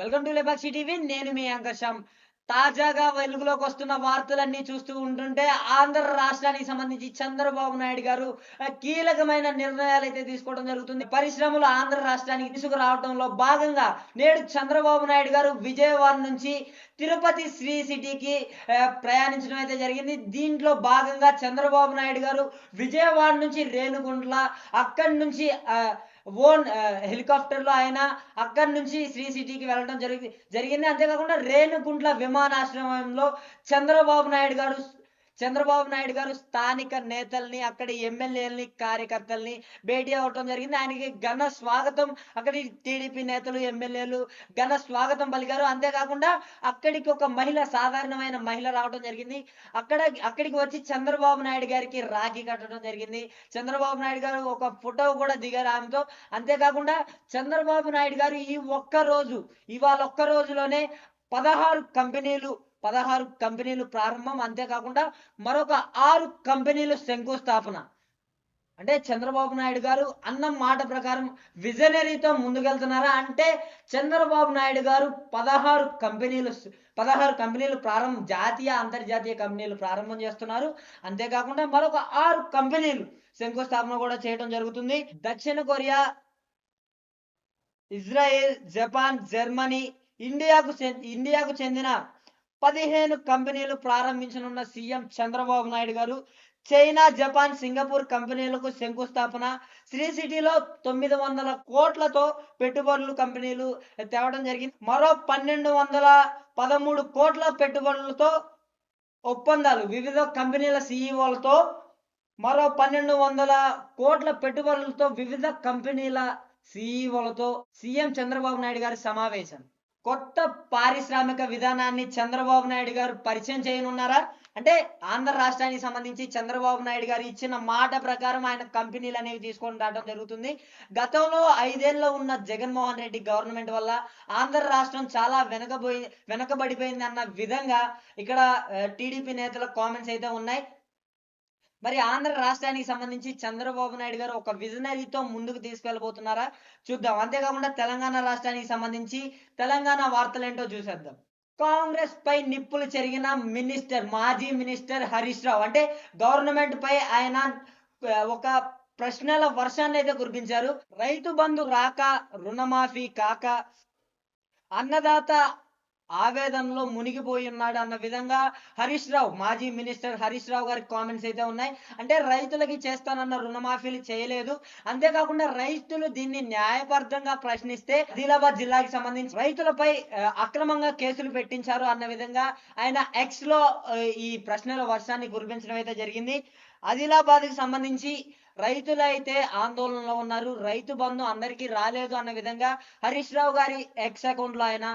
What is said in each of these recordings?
Welcome to లెబాక్షి TV. నేను మీ అంకర్షం తాజాగా వెలుగులోకి వస్తున్న వార్తలన్నీ చూస్తూ ఉంటుంటే ఆంధ్ర రాష్ట్రానికి సంబంధించి చంద్రబాబు నాయుడు గారు కీలకమైన నిర్ణయాలు అయితే తీసుకోవడం జరుగుతుంది. పరిశ్రమలు ఆంధ్ర రాష్ట్రానికి తీసుకురావడంలో భాగంగా నేడు చంద్రబాబు నాయుడు గారు విజయవాడ నుంచి తిరుపతి శ్రీ సిటీకి ప్రయాణించడం అయితే జరిగింది. దీంట్లో భాగంగా చంద్రబాబు నాయుడు గారు విజయవాడ నుంచి రేణుగుంట్ల అక్కడి నుంచి ఆ, ఓన్ హెలికాప్టర్ హెలికాప్టర్లో ఆయన అక్కడి నుంచి శ్రీ సిటీకి వెళ్ళడం జరిగింది జరిగింది. అంతేకాకుండా రేణుగుంట్ల విమానాశ్రయంలో చంద్రబాబు నాయుడు గారు చంద్రబాబు నాయుడు గారు స్థానిక నేతల్ని అక్కడి ఎమ్మెల్యేలని కార్యకర్తల్ని భేటీ అవ్వటం జరిగింది. ఆయనకి ఘన స్వాగతం అక్కడి టీడీపీ నేతలు ఎమ్మెల్యేలు ఘన స్వాగతం పలికారు. అంతేకాకుండా అక్కడికి ఒక మహిళ సాధారణమైన మహిళ రావడం జరిగింది. అక్కడ అక్కడికి వచ్చి చంద్రబాబు నాయుడు గారికి రాఖీ కట్టడం జరిగింది. చంద్రబాబు నాయుడు గారు ఒక ఫోటో కూడా దిగారు ఆమెతో. అంతేకాకుండా చంద్రబాబు నాయుడు గారు ఈ ఒక్క రోజు ఇవాళ ఒక్క రోజులోనే పదహారు కంపెనీలు పదహారు కంపెనీలు ప్రారంభం అంతేకాకుండా మరొక ఆరు కంపెనీలు శంకుస్థాపన. అంటే చంద్రబాబు నాయుడు గారు అన్న మాట ప్రకారం విజనరీతో ముందుకెళ్తున్నారా? అంటే చంద్రబాబు నాయుడు గారు పదహారు కంపెనీలు పదహారు కంపెనీలు ప్రారంభం జాతీయ అంతర్జాతీయ కంపెనీలు ప్రారంభం చేస్తున్నారు. అంతేకాకుండా మరొక ఆరు కంపెనీలు శంకుస్థాపన కూడా చేయడం జరుగుతుంది. దక్షిణ కొరియా ఇజ్రాయెల్ జపాన్ జర్మనీ ఇండియాకు ఇండియాకు చెందిన పదిహేను కంపెనీలు ప్రారంభించనున్న సీఎం చంద్రబాబు నాయుడు గారు చైనా జపాన్ సింగపూర్ కంపెనీలకు శంకుస్థాపన. శ్రీ సిటీలో తొమ్మిది వందల కోట్లతో పెట్టుబడులు కంపెనీలు తేవడం జరిగింది. మరో పన్నెండు వందల పదమూడు కోట్ల పెట్టుబడులతో ఒప్పందాలు. వివిధ కంపెనీల సీఈఓలతో మరో పన్నెండు వందల కోట్ల పెట్టుబడులతో వివిధ కంపెనీల సీఈఓలతో సీఎం చంద్రబాబు నాయుడు గారి సమావేశం. కొత్త పారిశ్రామిక విధానాన్ని చంద్రబాబు నాయుడు గారు పరిచయం చేయనున్నారా? అంటే ఆంధ్ర రాష్ట్రానికి సంబంధించి చంద్రబాబు నాయుడు గారు ఇచ్చిన మాట ప్రకారం ఆయన కంపెనీలు అనేవి తీసుకొని రావడం జరుగుతుంది. గతంలో ఐదేళ్ళలో ఉన్న జగన్మోహన్ రెడ్డి గవర్నమెంట్ వల్ల ఆంధ్ర రాష్ట్రం చాలా వెనకబోయి వెనకబడిపోయింది అన్న విధంగా ఇక్కడ టీడీపీ నేతల కామెంట్స్ అయితే ఉన్నాయి. మరి ఆంధ్ర రాష్ట్రానికి సంబంధించి చంద్రబాబు నాయుడు గారు ఒక విజనరీతో ముందుకు తీసుకెళ్ళబోతున్నారా? చూద్దాం. అంతేకాకుండా తెలంగాణ రాష్ట్రానికి సంబంధించి తెలంగాణ వార్తలు ఏంటో చూసేద్దాం. కాంగ్రెస్ పై నిప్పులు చెరిగిన మినిస్టర్ మాజీ మినిస్టర్ హరీష్ రావు అంటే గవర్నమెంట్ పై ఆయన ఒక ప్రశ్నల వర్షాన్ని అయితే కురిపించారు. రైతు బంధు రాక రుణమాఫీ కాక అన్నదాత ఆవేదనలో మునిగిపోయి ఉన్నాడు అన్న విధంగా హరీష్ రావు మాజీ మినిస్టర్ హరీష్ రావు గారి కామెంట్స్ అయితే ఉన్నాయి. అంటే రైతులకి చేస్తానన్న రుణమాఫీలు చేయలేదు. అంతేకాకుండా రైతులు దీన్ని న్యాయబద్ధంగా ప్రశ్నిస్తే ఆదిలాబాద్ జిల్లాకి సంబంధించి రైతులపై అక్రమంగా కేసులు పెట్టించారు అన్న విధంగా ఆయన ఎక్స్లో ఈ ప్రశ్నల వర్షాన్ని కురిపించడం అయితే జరిగింది. ఆదిలాబాద్కి సంబంధించి రైతులు అయితే ఆందోళనలో ఉన్నారు. రైతు బంధు అందరికీ రాలేదు అన్న విధంగా హరీష్ రావు గారి ఎక్స్ అకౌంట్లో ఆయన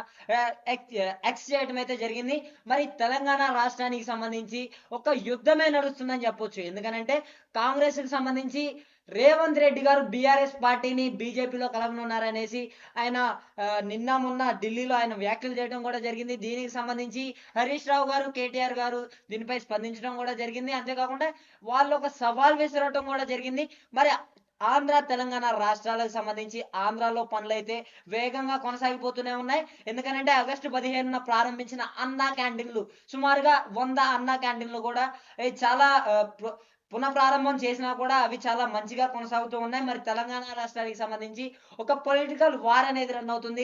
ఎక్స్ చేయడం అయితే జరిగింది. మరి తెలంగాణ రాష్ట్రానికి సంబంధించి ఒక యుద్ధమే నడుస్తుందని చెప్పొచ్చు. ఎందుకనంటే కాంగ్రెస్కి సంబంధించి రేవంత్ రెడ్డి గారు బీఆర్ఎస్ పార్టీని బీజేపీలో కలవనున్నారనేసి ఆయన నిన్న మొన్న ఢిల్లీలో ఆయన వ్యాఖ్యలు చేయడం కూడా జరిగింది. దీనికి సంబంధించి హరీష్ రావు గారు కేటీఆర్ గారు దీనిపై స్పందించడం కూడా జరిగింది. అంతేకాకుండా వాళ్ళు ఒక సవాల్ విసిరటం కూడా జరిగింది. మరి ఆంధ్ర తెలంగాణ రాష్ట్రాలకు సంబంధించి ఆంధ్రాలో పనులైతే వేగంగా కొనసాగిపోతూనే ఉన్నాయి. ఎందుకంటే ఆగస్టు పదిహేనున ప్రారంభించిన అన్నా క్యాంటీన్లు సుమారుగా వంద అన్నా క్యాంటీన్లు కూడా చాలా పునః ప్రారంభం పునఃప్రారంభం చేసినా కూడా అవి చాలా మంచిగా కొనసాగుతూ ఉన్నాయి. మరి తెలంగాణ రాష్ట్రానికి సంబంధించి ఒక పొలిటికల్ వార్ అనేది రన్ అవుతుంది.